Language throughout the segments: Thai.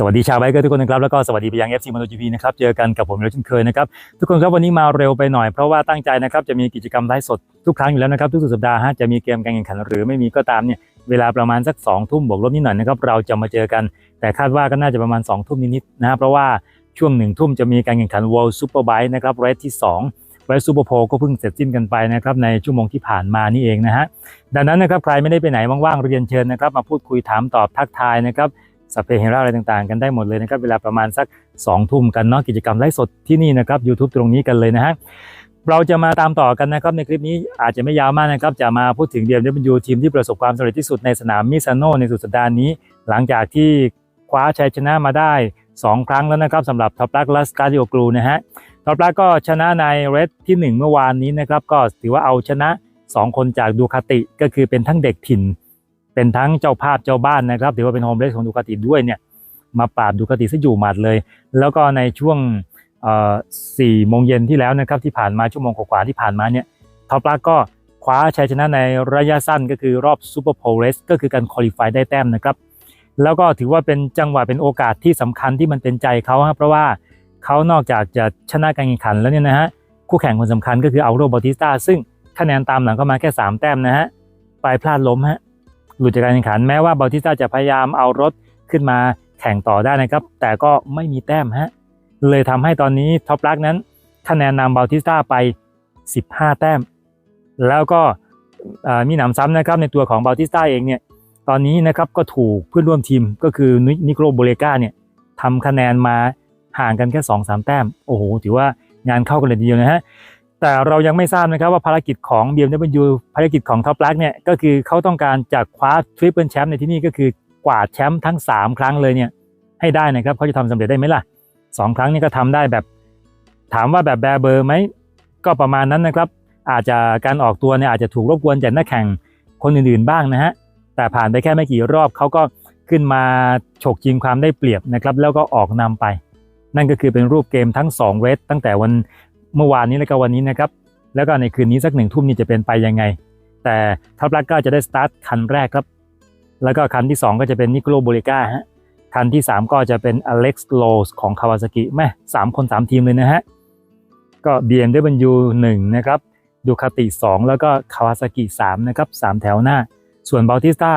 สวัสดีชาวไบเกอร์ทุกคนนะครับแล้วก็สวัสดีไปยัง FC m o t o GP นะครับเจอกันกับผมแล้วเช่นเคยนะครับทุกคนครับวันนี้มาเร็วไปหน่อยเพราะว่าตั้งใจนะครับจะมีกิจกรรมไลฟ์สดทุกครั้งอยู่แล้วนะครับทุกสุดสัปดาห์ฮะจะมีเกมการแข่งขันหรือไม่มีก็ตามเนี่ยเวลาประมาณสัก2องทุ่มบวกลบนิดหน่อยนะครับเราจะมาเจอกัน แต่คาดว่าก็น่าจะประมาณ2องทุ่มนิดๆนะฮะเพราะว่าช่วงหนึ่งทุ่มจะมีการแข่งขัน World Superbike นะครับเรสที่ 2เรสซูเปอร์โพก็เพิ่งเสร็จสิ้นกันไปนะครับในชั่วโมงที่ผ่านมานี่เองนะฮะดังนั้นนะครับใครไม่ได้ไปไหนว่างๆเรียนเชิญนะครับมาพูดคุยถามตอบทักทายนะครับ สัพเพเฮระอะไรต่างๆ กันได้หมดเลยนะครับเวลาประมาณสัก2ทุ่มกันเนาะกิจกรรมไลฟ์สดที่นี่นะครับ YouTube ตรงนี้กันเลยนะฮะเราจะมาตามต่อกันนะครับในคลิปนี้อาจจะไม่ยาวมากนะครับ จะมาพูดถึง BMW ทีมที่ประสบความสำเร็จที่สุดในสนามมิซานโนในสุดสัปดาห์นี้ หลังจากที่คว้าชัยชนะมาได้ 2 ครั้งแล้วนะครับสำหรับท็อปลักละสกาดิโอกรูนะฮะท็อปลักก็ชนะในเรสที่ 1 เมื่อวานนี้นะครับก็ถือว่าเอาชนะ 2 คนจากดูคาติก็คือเป็นทั้งเด็กถิ่น เป็นทั้งเจ้าภาพเจ้าบ้านนะครับถือว่าเป็นโฮมเรสของดูคาติด้วยเนี่ยมาปราบดูคาติซะอยู่หมัดเลย แล้วก็ในช่วงสี่โมงเย็นที่แล้วนะครับที่ผ่านมาชั่วโมงกว่าที่ผ่านมาเนี่ยท็อปลักก็คว้าชัยชนะในระยะสั้นก็คือรอบซูเปอร์โพลเรสก็คือการคอลิฟายได้แต้มนะครับแล้วก็ถือว่าเป็นจังหวะเป็นโอกาสที่สำคัญที่มันเป็นใจเขาครับเพราะว่าเขานอกจากจะชนะการแข่งขันแล้วเนี่ยนะฮะคู่แข่งคนสำคัญก็คืออัลโรบอติสตาซึ่งคะแนนตามหลังก็มาแค่ 3 แต้มนะฮะไปพลาดล้มฮะ หลุดจากการแข่งขันแม้ว่าบอติสตาจะพยายามเอารถขึ้นมาแข่งต่อได้นะครับ แต่ก็ไม่มีแต้มฮะเลยทำให้ตอนนี้ท็อปลักนั้นคะแนนนำบอติสตาไป 15 แต้ม แล้วก็มีหนำซ้ำนะครับในตัวของบอติสตาเองเนี่ยตอนนี้นะครับก็ถูกเพื่อนร่วมทีมก็คือนิโคลโบเลกาเนี่ยทำคะแนนมาห่างกันแค่2อสแต้ม โอ้โห ถือว่างานเข้ากันเลยทีเดียวนะฮะ แต่เรายังไม่ทราบนะครับว่าภารกิจของ BMW ภารกิจของท็อปลักเนี่ยก็คือเขาต้องการจะคว้าทริปเปิลแชมป์ในที่นี่ก็คือกวาดแชมป์ทั้ง 3 ครั้งเลยเนี่ยให้ได้นะครับเขาจะทำสำเร็จได้ไหมล่ะ 2 ครั้งนี้ก็ทำได้แบบ ถามว่าแบบแบร์เบอร์ไหมก็ประมาณนั้นนะครับ อาจจะการออกตัวเนี่ยอาจจะถูกรบกวนจากนักแข่งคนอื่นๆบ้างนะฮะแต่ผ่านไปแค่ไม่กี่รอบเขาก็ขึ้นมาฉกชิงความได้เปรียบนะครับแล้วก็ออกนำไป นั่นก็คือเป็นรูปเกมทั้ง2เรสตั้งแต่วัน เมื่อวานนี้แล้วก็วันนี้นะครับ แล้วก็ในคืนนี้สักหนึ่งทุ่มนี่จะเป็นไปยังไง แต่ทัพลักก็จะได้สตาร์ทคันแรกครับ แล้วก็คันที่ 2 ก็จะเป็นนิโคลโบเลกาฮะคันที่ 3 ก็จะเป็นอเล็กซ์โลสของคาวาซากิแม่สามคน 3 ทีมเลยนะฮะ ก็ BMW 1นะครับดูคาติ 2 แล้วก็คาวาซากิ3นะครับสามแถวหน้า ส่วนบาติสตา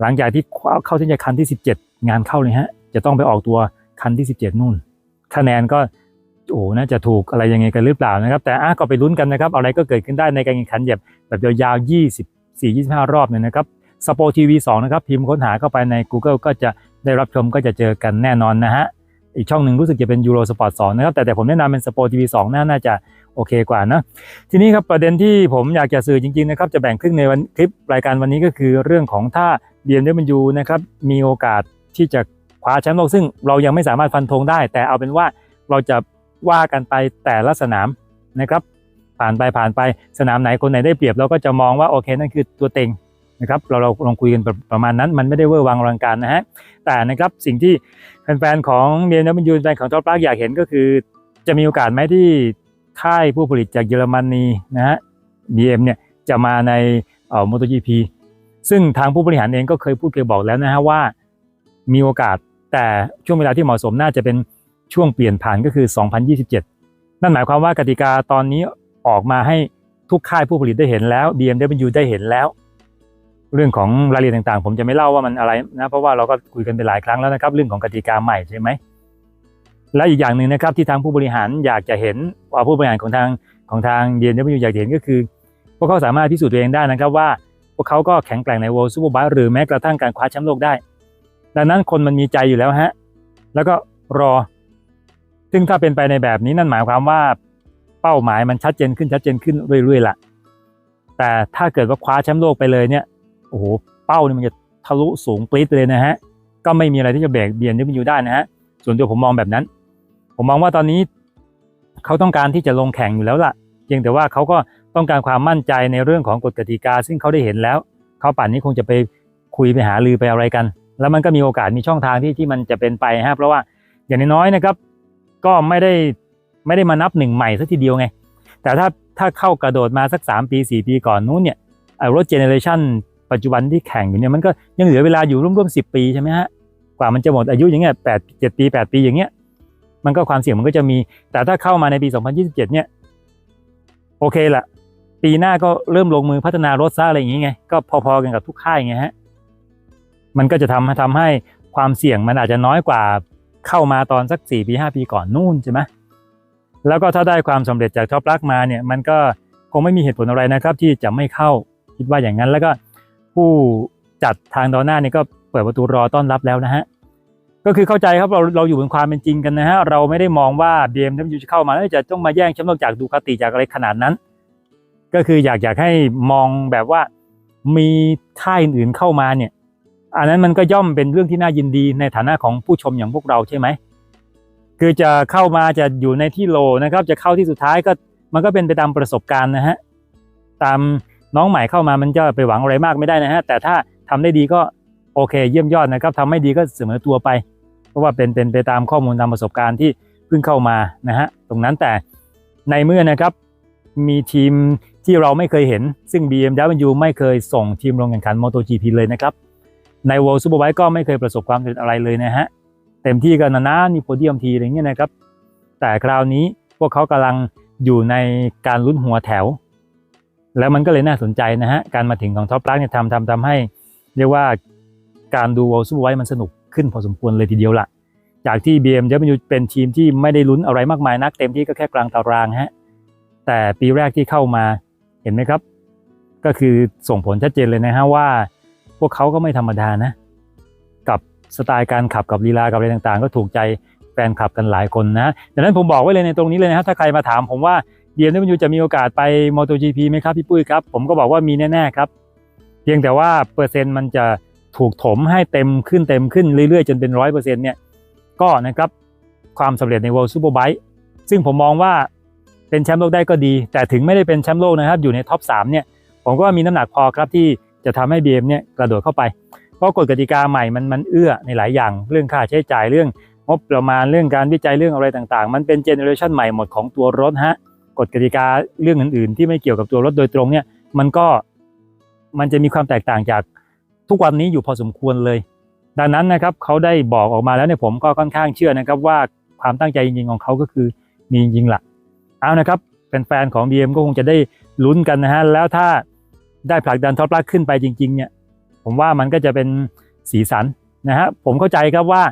หลังจากที่เข้าที่จะคันที่ 17 งานเข้าเลยฮะ จะต้องไปออกตัวคันที่ 17 นู่น คะแนนก็ โอ้น่าจะถูกอะไรยังไงกันหรือเปล่านะครับ แต่ก็ไปลุ้นกันนะครับ อะไรก็เกิดขึ้นได้ในการแข่งขันแบบแบบยาวๆ24-25 รอบเนี่ยนะครับสปอร์ทีวี2นะครับ พิมพ์ค้นหาเข้าไปใน Google ก็จะได้รับชมก็จะเจอกันแน่นอนนะฮะอีกช่องหนึ่งรู้สึกจะเป็น Euro Sport 2นะครับ แต่แต่ผมแนะนำเป็น Sport TV 2น่าน่าจะโอเคกว่านะ ทีนี้ครับประเด็นที่ผมอยากจะสื่อจริงๆนะครับ จะแบ่งครึ่งในวันคลิปรายการวันนี้ก็คือเรื่องของถ้า BMW นะครับมีโอกาสที่จะคว้าแชมป์โลกซึ่งเรายังไม่สามารถฟันธงได้ แต่เอาเป็นว่าเราจะ ว่ากันไปแต่ละสนามนะครับ ผ่านไปผ่านไปสนามไหนคนไหนได้เปรียบเราก็จะมองว่าโอเคนั่นคือตัวเต็งนะครับเราเราลองคุยกันประมาณนั้น มันไม่ได้เวอร์วังอลังการนะฮะแต่นะครับสิ่งที่แฟนๆของ BMW แฟนของท็อปลักอยากเห็นก็คือ จะมีโอกาสไหมที่ค่ายผู้ผลิตจากเยอรมนีนะฮะ BM เอ็มเนี่ยจะมาในเอ่อ MotoGP ซึ่งทางผู้บริหารเองก็เคยพูดเคยบอกแล้วนะฮะว่ามีโอกาสแต่ช่วงเวลาที่เหมาะสมน่าจะเป็น ช่วงเปลี่ยนผ่านก็คือ 2027 นั่นหมายความว่ากติกาตอนนี้ออกมาให้ทุกค่ายผู้ผลิตได้เห็นแล้ว BMW ได้เห็นแล้ว เรื่องของรายละเอียดต่างๆ ผมจะไม่เล่าว่ามันอะไรนะเพราะว่าเราก็คุยกันไปหลายครั้งแล้วนะครับ เรื่องของกติกาใหม่ใช่ไหมและอีกอย่างหนึ่งนะครับที่ทางผู้บริหารอยากจะเห็นว่าผู้บริหารของทางของทาง BMW อยากเห็นก็คือ พวกเขาสามารถพิสูจน์ตัวเองได้นะครับว่าพวกเขาก็แข็งแกร่งใน World Superbike หรือแม้กระทั่งการคว้าแชมป์โลกได้ ดังนั้นคนมันมีใจอยู่แล้วฮะแล้วก็รอ ซึ่งถ้าเป็นไปในแบบนี้นั่นหมายความว่าเป้าหมายมันชัดเจนขึ้นชัดเจนขึ้นเรื่อยๆล่ะ แต่ถ้าเกิดว่าคว้าแชมป์โลกไปเลยเนี่ยโอ้โหเป้านี่มันจะทะลุสูงปรี๊ดเลยนะฮะก็ไม่มีอะไรที่จะเบรกเบียนที่มันอยู่ได้นะฮะส่วนตัวผมมองแบบนั้น ผมมองว่าตอนนี้เขาต้องการที่จะลงแข่งอยู่แล้วล่ะเพียงแต่ว่าเขาก็ต้องการความมั่นใจในเรื่องของกฎกติกา ซึ่งเขาได้เห็นแล้วเขาป่านนี้คงจะไปคุยไปหาลือไปอะไรกัน แล้วมันก็มีโอกาสมีช่องทางที่ที่มันจะเป็นไปฮะเพราะว่าอย่างน้อยๆนะครับ ก็ไม่ได้ไม่ได้มานับหนึ่งใหม่สักทีเดียวไง แต่ถ้าถ้าเข้ากระโดดมาสัก 3 ปี 4 ปีก่อนนู้นเนี่ยรถเจเนเรชันปัจจุบันที่แข่งอยู่เนี่ยมันก็ยังเหลือเวลาอยู่ร่วมๆ10ปีใช่ไหมฮะกว่ามันจะหมดอายุอย่างเงี้ยแปดเจ็ดปีแปดปีอย่างเงี้ยมันก็ความเสี่ยงมันก็จะมี แต่ถ้าเข้ามาในปี 2027 เนี่ย โอเคละปีหน้าก็เริ่มลงมือพัฒนารถซะอะไรอย่างเงี้ไงก็พอๆกันกับทุกค่ายไงฮะมันก็จะทำทำให้ความเสี่ยงมันอาจจะน้อยกว่า เข้ามาตอนสักสี่ปีห้าปีก่อนนู่นใช่ไหมแล้วก็ถ้าได้ความสำเร็จจากท็อปลักมาเนี่ยมันก็คงไม่มีเหตุผลอะไรนะครับ ที่จะไม่เข้าคิดว่าอย่างนั้นแล้วก็ผู้จัดทางดอหน้าเนี่ยก็เปิดประตูรอต้อนรับแล้วนะฮะก็คือเข้าใจครับเราเราอยู่บนความเป็นจริงกันนะฮะเราไม่ได้มองว่า BMW จะเข้ามาแล้วจะต้องมาแย่งแชมป์โลกจากดูคาติจากอะไรขนาดนั้น ก็คืออยากอยากให้มองแบบว่ามีค่ายอื่นเข้ามาเนี่ย อันนั้นมันก็ย่อมเป็นเรื่องที่น่ายินดีในฐานะของผู้ชมอย่างพวกเราใช่ไหมคือจะเข้ามาจะอยู่ในที่โลนะครับ จะเข้าที่สุดท้ายก็มันก็เป็นไปตามประสบการณ์นะฮะตามน้องใหม่เข้ามามันจะไปหวังอะไรมากไม่ได้นะฮะแต่ถ้าทำได้ดีก็โอเค เยี่ยมยอดนะครับทำไม่ดีก็เสมอตัวไป เพราะว่าเป็นเป็นไปตามข้อมูลตามประสบการณ์ที่เพิ่งเข้ามานะฮะตรงนั้นแต่ในเมื่อนะครับมีทีมที่เราไม่เคยเห็น ซึ่ง BMW ไม่เคยส่งทีมลงแข่งขัน MotoGP เลยนะครับ ใน World Superbike ก็ไม่เคยประสบความสำเร็จอะไรเลยนะฮะ เต็มที่กันนะนะมีโพเดียมทีอะไรเงี้ยนะครับ แต่คราวนี้พวกเขากำลังอยู่ในการลุ้นหัวแถว แล้วมันก็เลยน่าสนใจนะฮะ การมาถึงของท็อปลักเนี่ยทำทำทำให้ เรียกว่าการดู World Superbike มันสนุกขึ้นพอสมควรเลยทีเดียวล่ะจากที่ BMW เป็นทีมที่ไม่ได้ลุ้นอะไรมากมายนัก เต็มที่ก็แค่กลางตารางฮะแต่ปีแรกที่เข้ามาเห็นไหมครับ ก็คือส่งผลชัดเจนเลยนะฮะว่า พวกเขาก็ไม่ธรรมดานะ กับสไตล์การขับกับลีลากับอะไรต่างๆ ก็ถูกใจแฟนคลับกันหลายคนนะดังนั้นผมบอกไว้เลยในตรงนี้เลยนะครับถ้าใครมาถามผมว่า BMW จะมีโอกาสไป MotoGP ไหมครับพี่ปุ้ยครับ ผมก็บอกว่ามีแน่ๆครับ เพียงแต่ว่าเปอร์เซ็นต์มันจะถูกถมให้เต็มขึ้นเต็มขึ้นเรื่อยๆ จนเป็นร้อยเปอร์เซ็นต์เนี่ยก็นะครับความสำเร็จใน World Superbike ซึ่งผมมองว่าเป็นแชมป์โลกได้ก็ดี แต่ถึงไม่ได้เป็นแชมป์โลกนะครับอยู่ในท็อป3เนี่ยผมก็มีน้ำหนักพอครับที่ จะทำให้ BM เนี่ยกระโดดเข้าไป เพราะกฎกติกาใหม่มันมันเอื้อในหลายอย่าง เรื่องค่าใช้จ่ายเรื่องงบประมาณเรื่องการวิจัยเรื่องอะไรต่างๆ มันเป็นเจเนอเรชันใหม่หมดของตัวรถฮะกฎกติกาเรื่องอื่นๆ ที่ไม่เกี่ยวกับตัวรถโดยตรงเนี่ยมันก็มันจะมีความแตกต่างจากทุกวันนี้อยู่พอสมควรเลย ดังนั้นนะครับเขาได้บอกออกมาแล้วเนี่ยผมก็ค่อนข้างเชื่อนะครับว่าความตั้งใจจริงๆของเขาก็คือมีจริงๆล่ะเอานะครับแฟนๆของ BM ก็คงจะได้ลุ้นกันนะฮะแล้วถ้า ได้ผลักดันท็อปลักขึ้นไปจริง ๆ เนี่ย ผมว่ามันก็จะเป็นสีสันนะฮะผมเข้าใจครับว่า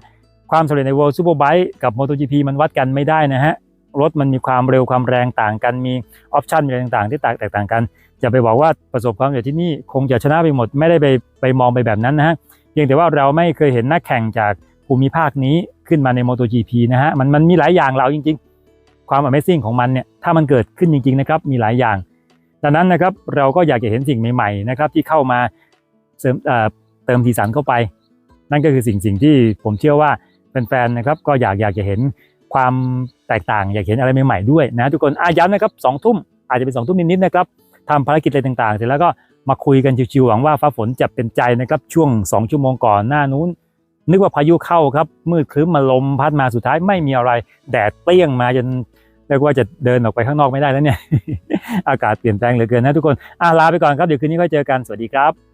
ความสำเร็จใน World Superbike กับ MotoGP มันวัดกันไม่ได้นะฮะรถมันมีความเร็วความแรงต่างกันมีออปชันมีอะไรต่างๆ ที่แตกต่างกันจะไปบอกว่าประสบความสำเร็จที่นี่คงจะชนะไปหมดไม่ได้ไปไปมองไปแบบนั้นนะฮะเพียงแต่ว่าเราไม่เคยเห็นนักแข่งจากภูมิภาคนี้ขึ้นมาใน MotoGP นะฮะมันมันมีหลายอย่างเราจริง ๆ ความ Amazing ของมันเนี่ยถ้ามันเกิดขึ้นจริงๆนะครับมีหลายอย่าง ดังนั้นนะครับเราก็อยากจะเห็นสิ่งใหม่ๆนะครับที่เข้ามาเสริมเติมสีสันเข้าไป นั่นก็คือสิ่งสิ่งที่ผมเชื่อว่าแฟนๆนะครับก็อยากอยากจะเห็นความแตกต่างอยากเห็นอะไรใหม่ๆด้วยนะทุกคนอาย้ำนะครับสองทุ่มอาจจะเป็นสองทุ่มนิดๆนะครับทำภารกิจอะไรต่างๆ เสร็จแล้วก็มาคุยกันชิวๆหวังว่าฟ้าฝนจะเป็นใจนะครับช่วง 2 ชั่วโมงก่อนหน้านู้น นึกว่าพายุเข้าครับมืดครึ้มมาลมพัดมาสุดท้ายไม่มีอะไร แดดเปรี้ยงมาจน เรียกว่าจะเดินออกไปข้างนอกไม่ได้แล้วเนี่ย อากาศเปลี่ยนแปลงเหลือเกินนะทุกคนอ่าลาไปก่อนครับ เดี๋ยวคืนนี้ก็เจอกัน สวัสดีครับ